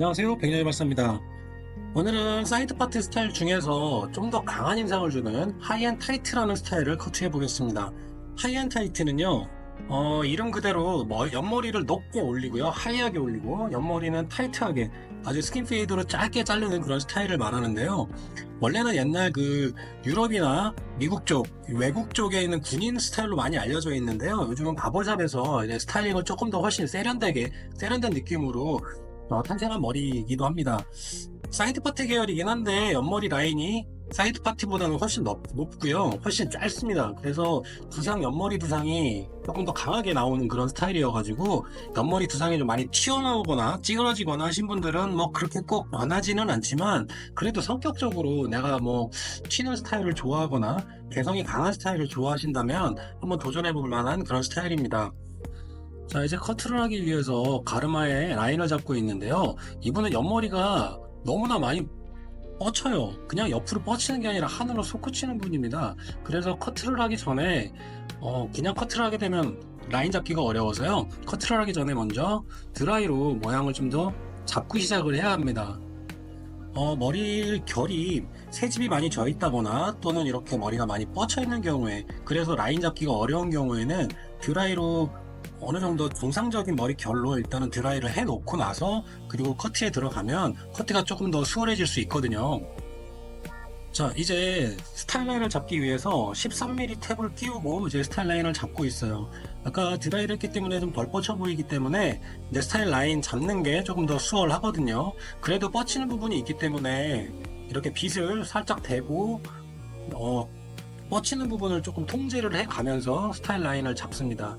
안녕하세요. 백년의 발사입니다. 오늘은 사이드 파트 스타일 중에서 좀 더 강한 인상을 주는 하이엔 타이트라는 스타일을 커트해 보겠습니다. 하이엔 타이트는요, 어, 이름 그대로 머- 옆머리를 높게 올리고요, 하이하게 올리고, 옆머리는 타이트하게 아주 스킨 페이드로 짧게 자르는 그런 스타일을 말하는데요. 원래는 옛날 그 유럽이나 미국 쪽, 외국 쪽에 있는 군인 스타일로 많이 알려져 있는데요. 요즘은 이제 스타일링을 조금 더 훨씬 세련되게, 세련된 느낌으로 어, 탄생한 머리이기도 합니다. 사이드 파트 계열이긴 한데 옆머리 라인이 사이드 파트보다는 훨씬 높, 높고요. 훨씬 짧습니다. 그래서 두상 옆머리 두상이 조금 더 강하게 나오는 그런 스타일이어가지고 옆머리 두상이 좀 많이 튀어나오거나 찌그러지거나 하신 분들은 뭐 그렇게 꼭 원하지는 않지만 그래도 성격적으로 내가 뭐 튀는 스타일을 좋아하거나 개성이 강한 스타일을 좋아하신다면 한번 도전해볼 만한 그런 스타일입니다. 자 이제 커트를 하기 위해서 가르마에 라인을 잡고 있는데요. 이분은 옆머리가 너무나 많이 뻗쳐요. 그냥 옆으로 뻗치는 게 아니라 하늘로 솟구치는 분입니다. 그래서 커트를 하기 전에 어, 그냥 커트를 하게 되면 라인 잡기가 어려워서요. 커트를 하기 전에 먼저 드라이로 모양을 좀 더 잡고 시작을 해야 합니다. 어, 머리 결이 새집이 많이 져 있다거나 또는 이렇게 머리가 많이 뻗쳐 있는 경우에 그래서 라인 잡기가 어려운 경우에는 드라이로 어느 정도 정상적인 머리 결로 일단은 드라이를 해 놓고 나서 그리고 커트에 들어가면 커트가 조금 더 수월해질 수 있거든요. 자, 이제 스타일 라인을 잡기 위해서 13mm 탭을 끼우고 이제 스타일 라인을 잡고 있어요. 아까 드라이를 했기 때문에 좀 덜 뻗쳐 보이기 때문에 내 스타일 라인 잡는 게 조금 더 수월하거든요. 그래도 뻗치는 부분이 있기 때문에 이렇게 빗을 살짝 대고 어, 뻗치는 부분을 조금 통제를 해 가면서 스타일 라인을 잡습니다.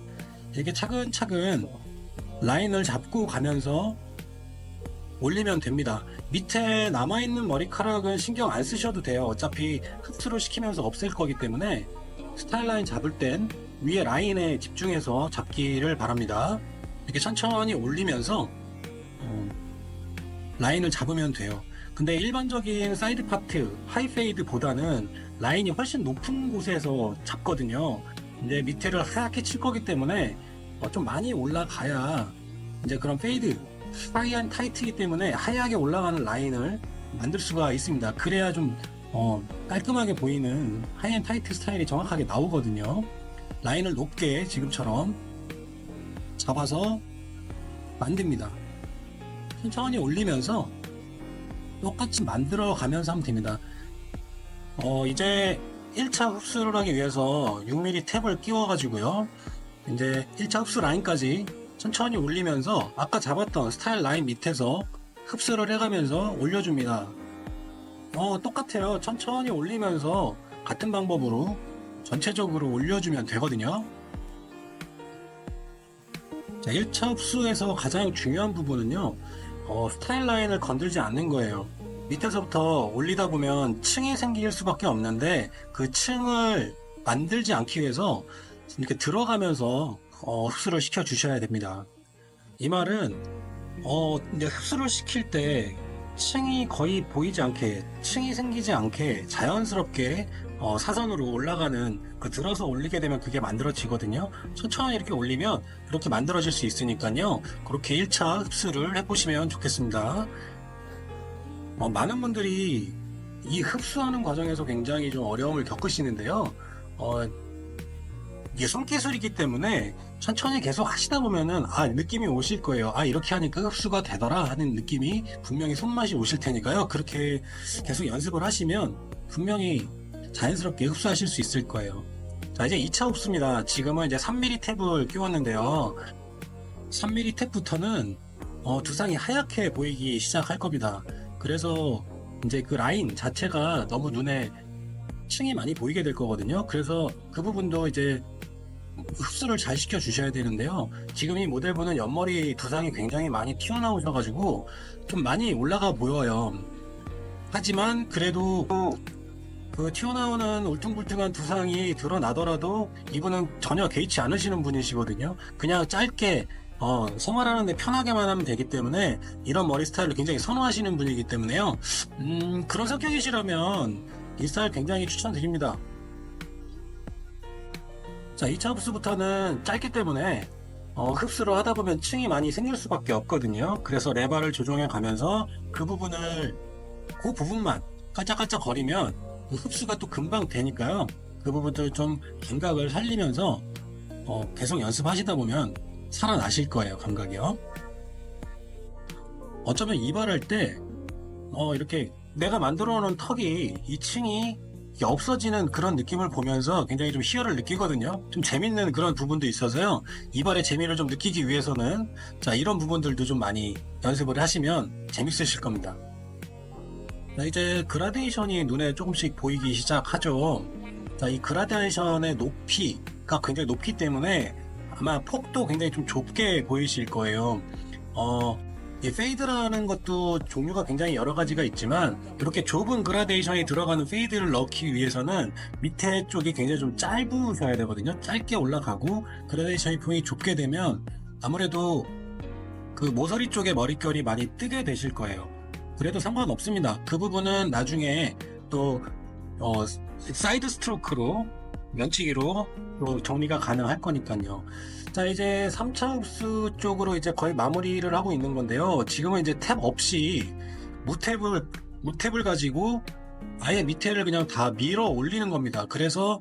이렇게 차근차근 라인을 잡고 가면서 올리면 됩니다. 밑에 남아있는 머리카락은 신경 안 쓰셔도 돼요. 어차피 흡수를 시키면서 없앨 거기 때문에 스타일 라인 잡을 땐 위에 라인에 집중해서 잡기를 바랍니다. 이렇게 천천히 올리면서 어, 라인을 잡으면 돼요. 근데 일반적인 사이드 파트, 하이 페이드보다는 라인이 훨씬 높은 곳에서 잡거든요. 이제 밑에를 하얗게 칠 거기 때문에 어, 좀 많이 올라가야 이제 그런 페이드 하이한 타이트이기 때문에 하얗게 올라가는 라인을 만들 수가 있습니다. 그래야 좀 어, 깔끔하게 보이는 하이한 타이트 스타일이 정확하게 나오거든요. 라인을 높게 지금처럼 잡아서 만듭니다. 천천히 올리면서 똑같이 만들어 가면서 하면 됩니다. 어, 이제 1차 흡수를 하기 위해서 6mm 탭을 끼워가지고요. 이제 1차 흡수 라인까지 천천히 올리면서 아까 잡았던 스타일 라인 밑에서 흡수를 해가면서 올려줍니다. 어, 똑같아요. 천천히 올리면서 같은 방법으로 전체적으로 올려주면 되거든요. 자, 1차 흡수에서 가장 중요한 부분은요, 어, 스타일 라인을 건들지 않는 거예요. 밑에서부터 올리다 보면 층이 생길 수밖에 없는데 그 층을 만들지 않기 위해서 이렇게 들어가면서 어, 흡수를 시켜 주셔야 됩니다. 이 말은 어, 이제 흡수를 시킬 때 층이 거의 보이지 않게 층이 생기지 않게 자연스럽게 어, 사선으로 올라가는 그 들어서 올리게 되면 그게 만들어지거든요. 천천히 이렇게 올리면 이렇게 만들어질 수 있으니까요. 그렇게 1차 흡수를 해보시면 좋겠습니다. 어, 많은 분들이 이 흡수하는 과정에서 굉장히 좀 어려움을 겪으시는데요. 어, 이게 손기술이기 때문에 천천히 계속 하시다 보면은 아 느낌이 오실 거예요. 아 이렇게 하니까 흡수가 되더라 하는 느낌이 분명히 손맛이 오실 테니까요. 그렇게 계속 연습을 하시면 분명히 자연스럽게 흡수하실 수 있을 거예요. 자 이제 2차 흡수입니다. 지금은 이제 3mm 탭을 끼웠는데요. 3mm 탭부터는 어, 두상이 하얗게 보이기 시작할 겁니다. 그래서 이제 그 라인 자체가 너무 눈에 층이 많이 보이게 될 거거든요. 그래서 그 부분도 이제 흡수를 잘 시켜 주셔야 되는데요. 지금 이 모델분은 옆머리 두상이 굉장히 많이 튀어나오셔가지고 좀 많이 올라가 보여요. 하지만 그래도 그 튀어나오는 울퉁불퉁한 두상이 드러나더라도 이분은 전혀 개의치 않으시는 분이시거든요. 그냥 짧게 어, 생활하는데 편하게만 하면 되기 때문에 이런 머리 스타일을 굉장히 선호하시는 분이기 때문에요. 음, 그런 성격이시라면 이 스타일 굉장히 추천드립니다. 자, 2차 흡수부터는 짧기 때문에 어, 흡수를 하다 보면 층이 많이 생길 수밖에 없거든요. 그래서 레바를 조정해 가면서 그 부분을 그 부분만 깔짝깔짝 거리면 그 흡수가 또 금방 되니까요. 그 부분들 좀 감각을 살리면서 어, 계속 연습하시다 보면 살아나실 거예요, 감각이요. 어쩌면 이발할 때 어, 이렇게 내가 만들어 놓은 턱이 이 층이 없어지는 그런 느낌을 보면서 굉장히 좀 희열을 느끼거든요. 좀 재밌는 그런 부분도 있어서요. 이발의 재미를 좀 느끼기 위해서는 자 이런 부분들도 좀 많이 연습을 하시면 재밌으실 겁니다. 자, 이제 그라데이션이 눈에 조금씩 보이기 시작하죠. 자, 이 그라데이션의 높이가 굉장히 높기 때문에 아마 폭도 굉장히 좀 좁게 보이실 거예요. 어, 이 페이드라는 것도 종류가 굉장히 여러 가지가 있지만 이렇게 좁은 그라데이션이 들어가는 페이드를 넣기 위해서는 밑에 쪽이 굉장히 좀 짧으셔야 되거든요. 짧게 올라가고 그라데이션이 분이 좁게 되면 아무래도 그 모서리 쪽에 머릿결이 많이 뜨게 되실 거예요. 그래도 상관없습니다. 그 부분은 나중에 또 어, 사이드 스트로크로 면치기로 또 정리가 가능할 거니까요. 자 이제 3차 흡수 쪽으로 이제 거의 마무리를 하고 있는 건데요. 지금은 이제 탭 없이 무탭을 무탭을 가지고 아예 밑에를 그냥 다 밀어 올리는 겁니다. 그래서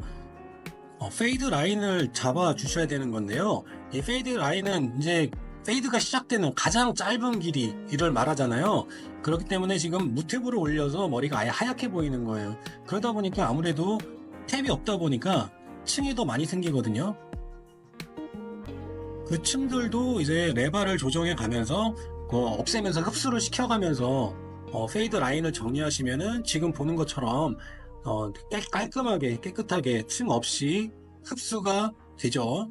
어, 페이드 라인을 잡아 주셔야 되는 건데요. 이 페이드 라인은 이제 페이드가 시작되는 가장 짧은 길이를 말하잖아요. 그렇기 때문에 지금 무탭으로 올려서 머리가 아예 하얗게 보이는 거예요. 그러다 보니까 아무래도 탭이 없다 보니까 층이 더 많이 생기거든요. 그 층들도 이제 레바를 조정해 가면서 그 없애면서 흡수를 시켜가면서 어, 페이드 라인을 정리하시면은 지금 보는 것처럼 어, 깨- 깔끔하게 깨끗하게 층 없이 흡수가 되죠.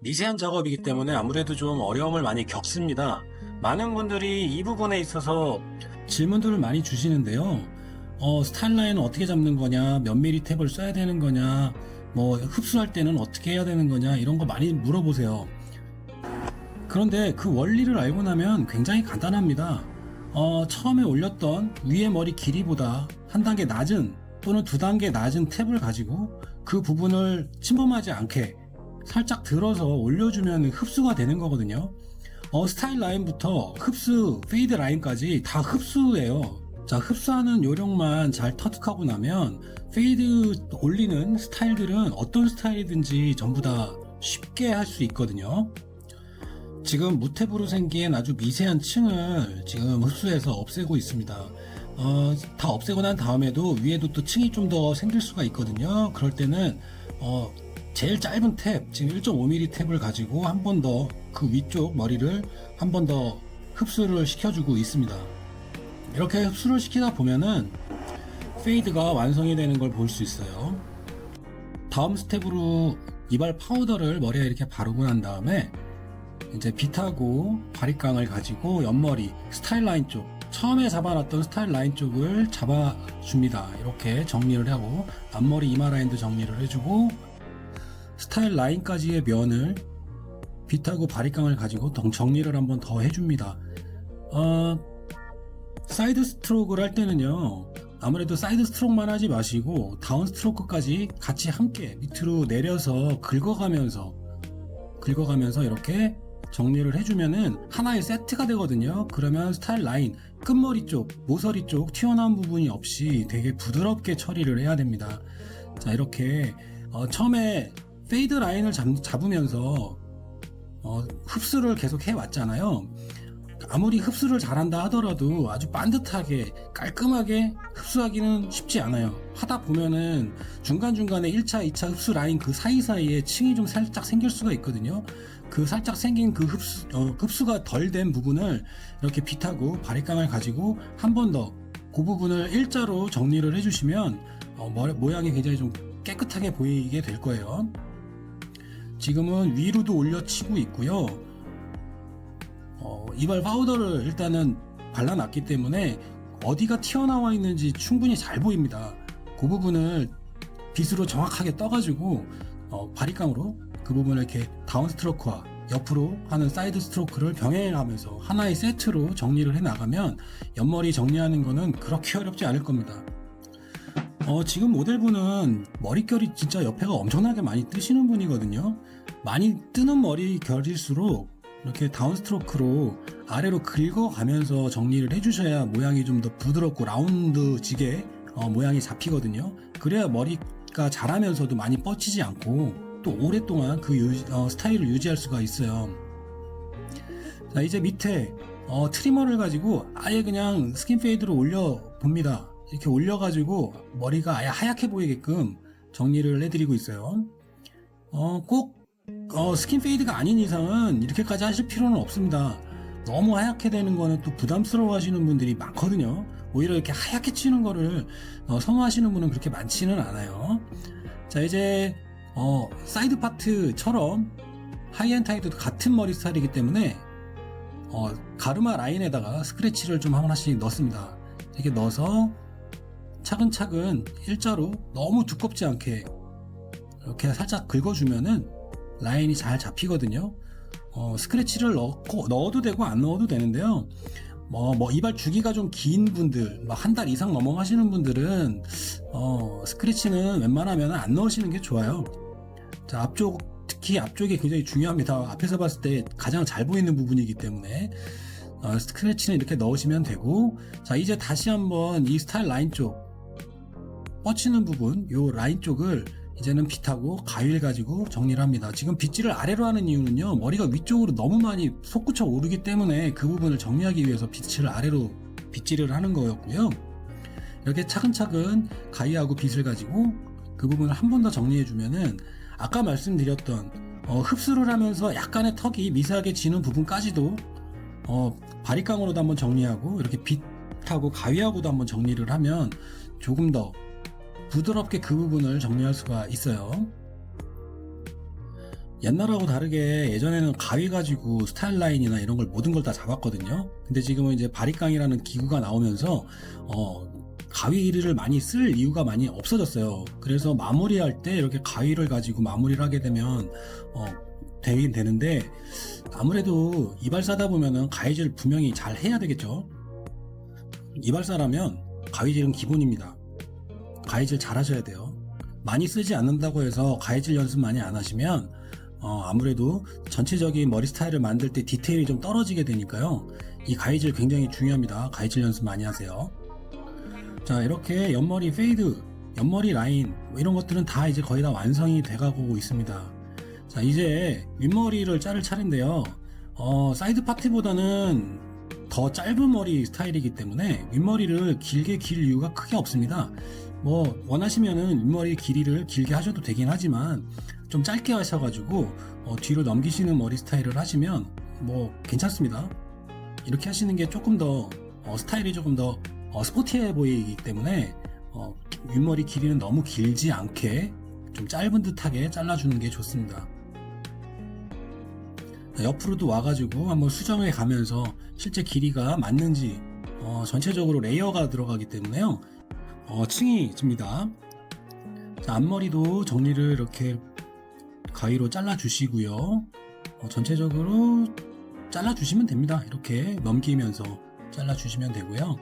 미세한 작업이기 때문에 아무래도 좀 어려움을 많이 겪습니다. 많은 분들이 이 부분에 있어서 질문들을 많이 주시는데요. 어, 스타일 라인은 어떻게 잡는 거냐, 몇 미리 탭을 써야 되는 거냐, 뭐 흡수할 때는 어떻게 해야 되는 거냐 이런 거 많이 물어보세요. 그런데 그 원리를 알고 나면 굉장히 간단합니다. 어, 처음에 올렸던 위에 머리 길이보다 한 단계 낮은 또는 두 단계 낮은 탭을 가지고 그 부분을 침범하지 않게 살짝 들어서 올려주면 흡수가 되는 거거든요. 어, 스타일 라인부터 흡수, 페이드 라인까지 다 흡수예요. 자, 흡수하는 요령만 잘 터득하고 나면 페이드 올리는 스타일들은 어떤 스타일이든지 전부 다 쉽게 할 수 있거든요. 지금 무탭으로 생긴 아주 미세한 층을 지금 흡수해서 없애고 있습니다. 어, 다 없애고 난 다음에도 위에도 또 층이 좀 더 생길 수가 있거든요. 그럴 때는 어, 제일 짧은 탭, 지금 1.5mm 탭을 가지고 한 번 더 그 위쪽 머리를 한 번 더 흡수를 시켜주고 있습니다. 이렇게 흡수를 시키다 보면은 페이드가 완성이 되는 걸 볼 수 있어요. 다음 스텝으로 이발 파우더를 머리에 이렇게 바르고 난 다음에 이제 빗하고 바리깡을 가지고 옆머리 스타일 라인 쪽 처음에 잡아놨던 스타일 라인 쪽을 잡아줍니다. 이렇게 정리를 하고 앞머리 이마 라인도 정리를 해주고 스타일 라인까지의 면을 빗하고 바리깡을 가지고 덩- 정리를 한번 더 해줍니다. 어, 사이드 스트로크를 할 때는요. 아무래도 사이드 스트로크만 하지 마시고 다운 스트로크까지 같이 함께 밑으로 내려서 긁어가면서 긁어가면서 이렇게 정리를 해주면은 하나의 세트가 되거든요. 그러면 스타일 라인 끝머리 쪽, 모서리 쪽 튀어나온 부분이 없이 되게 부드럽게 처리를 해야 됩니다. 자 이렇게 어, 처음에 페이드 라인을 잡, 잡으면서 어, 흡수를 계속 해왔잖아요. 아무리 흡수를 잘한다 하더라도 아주 반듯하게 깔끔하게 흡수하기는 쉽지 않아요. 하다 보면은 중간중간에 1차, 2차 흡수 라인 그 사이사이에 층이 좀 살짝 생길 수가 있거든요. 그 살짝 생긴 그 흡수, 어, 흡수가 덜 된 부분을 이렇게 빗하고 바리깡을 가지고 한 번 더 그 부분을 일자로 정리를 해주시면 어, 머- 모양이 굉장히 좀 깨끗하게 보이게 될 거예요. 지금은 위로도 올려치고 있고요. 어, 이발 파우더를 일단은 발라놨기 때문에 어디가 튀어나와 있는지 충분히 잘 보입니다. 그 부분을 빗으로 정확하게 떠가지고 어, 바리깡으로 그 부분을 이렇게 다운 스트로크와 옆으로 하는 사이드 스트로크를 병행하면서 하나의 세트로 정리를 해 나가면 옆머리 정리하는 거는 그렇게 어렵지 않을 겁니다. 어, 지금 모델분은 머릿결이 진짜 옆에가 엄청나게 많이 뜨시는 분이거든요. 많이 뜨는 머릿결일수록 이렇게 다운스트로크로 아래로 긁어가면서 정리를 해주셔야 모양이 좀 더 부드럽고 라운드지게 어, 모양이 잡히거든요. 그래야 머리가 자라면서도 많이 뻗치지 않고 또 오랫동안 그 유- 어, 스타일을 유지할 수가 있어요. 자, 이제 밑에 어, 트리머를 가지고 아예 그냥 스킨 페이드로 올려 봅니다. 이렇게 올려가지고 머리가 아예 하얗게 보이게끔 정리를 해드리고 있어요. 어, 꼭 어, 스킨 페이드가 아닌 이상은 이렇게까지 하실 필요는 없습니다. 너무 하얗게 되는 거는 또 부담스러워 하시는 분들이 많거든요. 오히려 이렇게 하얗게 치는 거를 어, 선호하시는 분은 그렇게 많지는 않아요. 자, 이제 어, 사이드 파트처럼 하이엔타이드도 같은 머리 스타일이기 때문에 어, 가르마 라인에다가 스크래치를 좀 하나씩 넣습니다. 이렇게 넣어서 차근차근 일자로 너무 두껍지 않게 이렇게 살짝 긁어주면은 라인이 잘 잡히거든요. 어, 스크래치를 넣고, 넣어도 되고 안 넣어도 되는데요. 뭐, 뭐 이발 주기가 좀 긴 분들, 한달 이상 넘어가시는 분들은 어, 스크래치는 웬만하면 안 넣으시는 게 좋아요. 자, 앞쪽 특히 앞쪽이 굉장히 중요합니다. 앞에서 봤을 때 가장 잘 보이는 부분이기 때문에 어, 스크래치는 이렇게 넣으시면 되고 자 이제 다시 한번 이 스타일 라인 쪽 뻗치는 부분 요 라인 쪽을 이제는 빗하고 가위를 가지고 정리를 합니다. 지금 빗질을 아래로 하는 이유는요 머리가 위쪽으로 너무 많이 솟구쳐 오르기 때문에 그 부분을 정리하기 위해서 빗질을 아래로 빗질을 하는 거였고요. 이렇게 차근차근 가위하고 빗을 가지고 그 부분을 한 번 더 정리해 주면은 아까 말씀드렸던 어, 흡수를 하면서 약간의 턱이 미세하게 지는 부분까지도 어, 바리깡으로도 한번 정리하고 이렇게 빗하고 가위하고도 한번 정리를 하면 조금 더 부드럽게 그 부분을 정리할 수가 있어요. 옛날하고 다르게 예전에는 가위 가지고 스타일 라인이나 이런 걸 모든 걸 다 잡았거든요. 근데 지금은 이제 바리깡이라는 기구가 나오면서 어, 가위를 많이 쓸 이유가 많이 없어졌어요. 그래서 마무리할 때 이렇게 가위를 가지고 마무리를 하게 되면 어, 되긴 되는데 아무래도 이발사다 보면은 가위질 분명히 잘 해야 되겠죠. 이발사라면 가위질은 기본입니다. 가위질 잘 하셔야 돼요. 많이 쓰지 않는다고 해서 가위질 연습 많이 안 하시면 어, 아무래도 전체적인 머리 스타일을 만들 때 디테일이 좀 떨어지게 되니까요. 이 가위질 굉장히 중요합니다. 가위질 연습 많이 하세요. 자, 이렇게 옆머리 페이드, 옆머리 라인 뭐 이런 것들은 다 이제 거의 다 완성이 돼가고 있습니다. 자, 이제 윗머리를 자를 차례인데요. 어, 사이드 파트보다는 더 짧은 머리 스타일이기 때문에 윗머리를 길게 길 이유가 크게 없습니다. 뭐 원하시면은 윗머리 길이를 길게 하셔도 되긴 하지만 좀 짧게 하셔가지고 어, 뒤로 넘기시는 머리 스타일을 하시면 뭐 괜찮습니다. 이렇게 하시는 게 조금 더 어, 스타일이 조금 더 어, 스포티해 보이기 때문에 어, 윗머리 길이는 너무 길지 않게 좀 짧은 듯하게 잘라주는 게 좋습니다. 옆으로도 와가지고 한번 수정해 가면서 실제 길이가 맞는지 어, 전체적으로 레이어가 들어가기 때문에요. 어, 층이 집니다. 자, 앞머리도 정리를 이렇게 가위로 잘라 주시고요. 어, 전체적으로 잘라 주시면 됩니다. 이렇게 넘기면서 잘라 주시면 되고요.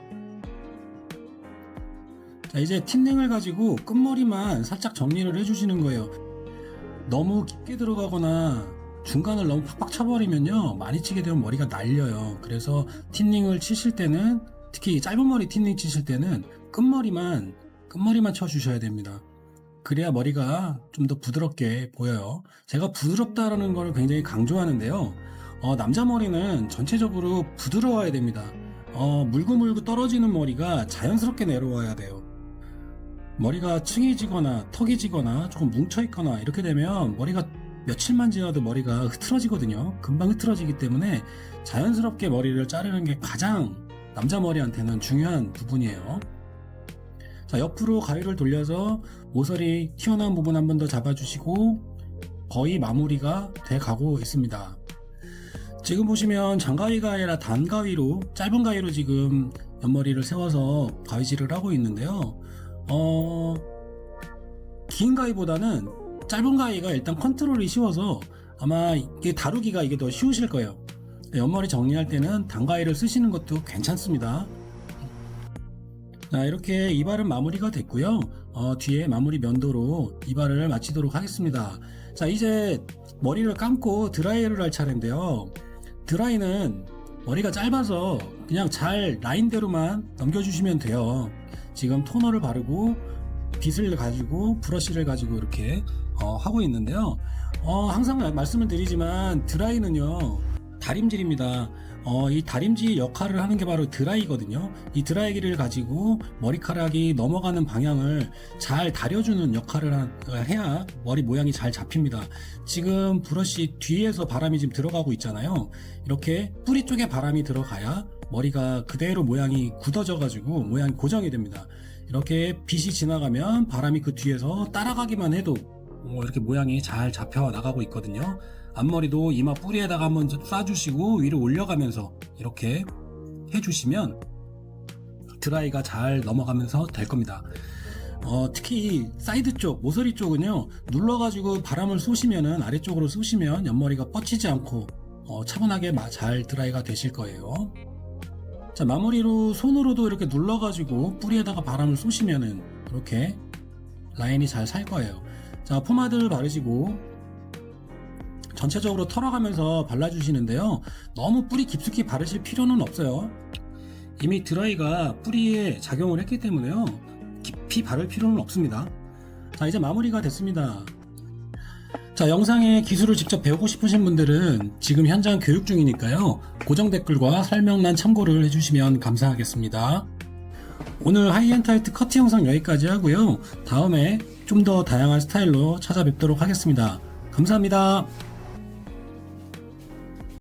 자, 이제 틴닝을 가지고 끝머리만 살짝 정리를 해주시는 거예요. 너무 깊게 들어가거나 중간을 너무 팍팍 쳐버리면요. 많이 치게 되면 머리가 날려요. 그래서 틴닝을 치실 때는 특히 짧은 머리 틴닝 치실 때는 끝머리만, 끝머리만 쳐주셔야 됩니다. 그래야 머리가 좀 더 부드럽게 보여요. 제가 부드럽다라는 걸 굉장히 강조하는데요. 어, 남자 머리는 전체적으로 부드러워야 됩니다. 어, 물고물고 떨어지는 머리가 자연스럽게 내려와야 돼요. 머리가 층이 지거나 턱이 지거나 조금 뭉쳐 있거나 이렇게 되면 머리가 며칠만 지나도 머리가 흐트러지거든요. 금방 흐트러지기 때문에 자연스럽게 머리를 자르는 게 가장 남자 머리한테는 중요한 부분이에요. 자, 옆으로 가위를 돌려서 모서리 튀어나온 부분 한 번 더 잡아주시고 거의 마무리가 돼 가고 있습니다. 지금 보시면 장가위가 아니라 단가위로 짧은 가위로 지금 옆머리를 세워서 가위질을 하고 있는데요. 어, 긴 가위보다는 짧은 가위가 일단 컨트롤이 쉬워서 아마 이게 다루기가 이게 더 쉬우실 거예요. 옆머리 정리할 때는 단가위를 쓰시는 것도 괜찮습니다. 자, 이렇게 이발은 마무리가 됐고요. 어, 뒤에 마무리 면도로 이발을 마치도록 하겠습니다. 자, 이제 머리를 감고 드라이를 할 차례인데요. 드라이는 머리가 짧아서 그냥 잘 라인대로만 넘겨주시면 돼요. 지금 토너를 바르고 빗을 가지고 브러쉬를 가지고 이렇게 어, 하고 있는데요. 어, 항상 마- 말씀을 드리지만 드라이는요 다림질입니다. 어, 이 다림질 역할을 하는 게 바로 드라이거든요. 이 드라이기를 가지고 머리카락이 넘어가는 방향을 잘 다려주는 역할을 하- 해야 머리 모양이 잘 잡힙니다. 지금 브러쉬 뒤에서 바람이 지금 들어가고 있잖아요. 이렇게 뿌리 쪽에 바람이 들어가야 머리가 그대로 모양이 굳어져 가지고 모양이 고정이 됩니다. 이렇게 빛이 지나가면 바람이 그 뒤에서 따라가기만 해도 어, 이렇게 모양이 잘 잡혀 나가고 있거든요. 앞머리도 이마 뿌리에다가 한번 쏴주시고 위로 올려가면서 이렇게 해주시면 드라이가 잘 넘어가면서 될 겁니다. 어, 특히 사이드 쪽, 모서리 쪽은요, 눌러가지고 바람을 쏘시면은 아래쪽으로 쏘시면 옆머리가 뻗치지 않고 어, 차분하게 마- 잘 드라이가 되실 거예요. 자, 마무리로 손으로도 이렇게 눌러가지고 뿌리에다가 바람을 쏘시면은 이렇게 라인이 잘 살 거예요. 자, 포마드를 바르시고 전체적으로 털어가면서 발라주시는데요. 너무 뿌리 깊숙이 바르실 필요는 없어요. 이미 드라이가 뿌리에 작용을 했기 때문에요. 깊이 바를 필요는 없습니다. 자, 이제 마무리가 됐습니다. 자, 영상의 기술을 직접 배우고 싶으신 분들은 지금 현장 교육 중이니까요. 고정 댓글과 설명란 참고를 해주시면 감사하겠습니다. 오늘 하이엔타이트 커트 영상 여기까지 하고요. 다음에 좀 더 다양한 스타일로 찾아뵙도록 하겠습니다. 감사합니다.